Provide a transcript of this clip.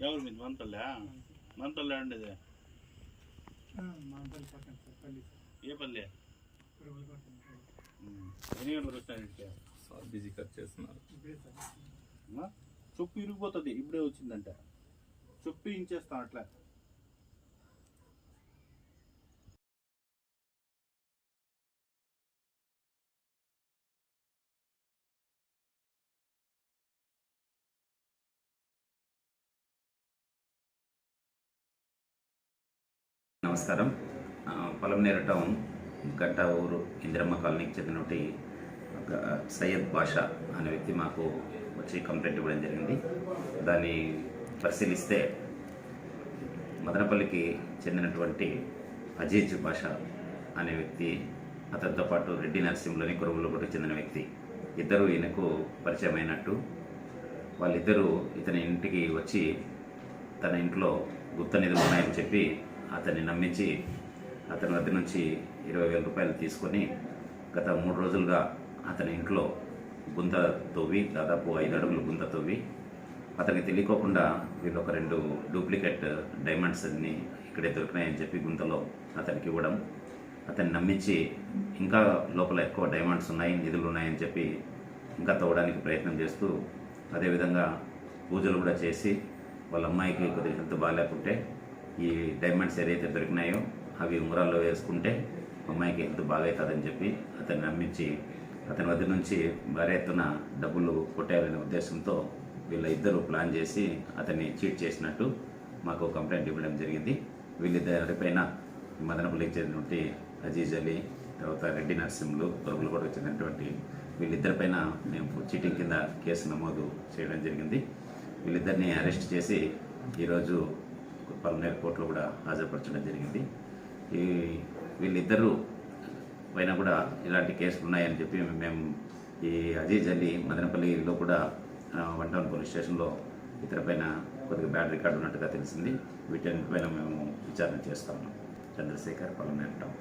ఎవరు మీది మంతల్లా మంతల్లా ఉండేది మాంతల్ పక్కన సార్ పల్లి ఏ పల్లె ఇప్పుడు వదిలిపెడుతున్నాం. ఉమ్. ఎన్ని గంటలకు వస్తాను ఇంటికి సార్ బిజీ కట్ చేస్తున్నారు. చొప్పు ఇరిగిపోతుంది. ఇప్పుడే వచ్చిందంట. చొప్పు ఇంచేస్తాం అట్లా. నమస్కారం. పొలంనేరు టౌన్ గట్ట ఊరు ఇందిరమ్మ కాలనీకి చెందినటువంటి ఒక సయ్యద్ బాషా అనే వ్యక్తి మాకు వచ్చి కంప్లైంట్ ఇవ్వడం జరిగింది. దాన్ని పరిశీలిస్తే మదనపల్లికి చెందినటువంటి అజీజ్ బాషా అనే వ్యక్తి అతనితో పాటు రెడ్డి నరసింహలోని కొరువులపూటకు చెందిన వ్యక్తి. ఇద్దరు ఈయనకు పరిచయం అయినట్టు వాళ్ళిద్దరూ ఇతని ఇంటికి వచ్చి తన ఇంట్లో గుప్త నిధులు ఉన్నాయని చెప్పి అతన్ని నమ్మించి అతని వద్ద నుంచి ఇరవై వేల రూపాయలు తీసుకొని గత మూడు రోజులుగా అతని ఇంట్లో గుంత తవ్వి దాదాపు ఐదు అడుగులు గుంత తవ్వి అతనికి తెలియకోకుండా వీళ్ళు ఒక రెండు డూప్లికేట్ డైమండ్స్ అన్ని ఇక్కడే దొరికినాయని చెప్పి గుంతలో అతనికి ఇవ్వడం అతన్ని నమ్మించి ఇంకా లోపల ఎక్కువ డైమండ్స్ ఉన్నాయి నిధులు ఉన్నాయని చెప్పి ఇంకా తవ్వడానికి ప్రయత్నం చేస్తూ అదేవిధంగా పూజలు కూడా చేసి వాళ్ళ అమ్మాయికి కొద్దిగా హెల్త్ బాగాలేకుంటే ఈ డైమండ్స్ ఏదైతే దొరికినాయో అవి ఉంగరాల్లో వేసుకుంటే అమ్మాయికి హెల్త్ బాగవుతుందని చెప్పి అతన్ని నమ్మించి అతని వద్ద నుంచి భారీ ఎత్తున డబ్బులు కొట్టాలనే ఉద్దేశంతో వీళ్ళ ఇద్దరు ప్లాన్ చేసి అతన్ని చీట్ చేసినట్టు మాకు కంప్లైంట్ ఇవ్వడం జరిగింది. వీళ్ళిద్దరిపైన మదనపల్లికి చెందినటువంటి అజీజ్ అలీ తర్వాత రెడ్డి నర్సింహులు తొరుగులు కూడా చెందినటువంటి వీళ్ళిద్దరిపైన మేము చీటింగ్ కింద కేసు నమోదు చేయడం జరిగింది. వీళ్ళిద్దరిని అరెస్ట్ చేసి ఈరోజు పల్మనేరు కోర్టులో కూడా హాజరుపరచడం జరిగింది. ఈ వీళ్ళిద్దరూ పైన కూడా ఇలాంటి కేసులు ఉన్నాయని చెప్పి మేము ఈ అజీజ్ అలీ మదనపల్లిలో కూడా వన్ టౌన్ పోలీస్ స్టేషన్లో ఇతర పైన కొద్దిగా బ్యాడ్ రికార్డు ఉన్నట్టుగా తెలిసింది. వీటన్నిటిపైన మేము విచారణ చేస్తాము. చంద్రశేఖర్ పల్మనేరు టౌన్.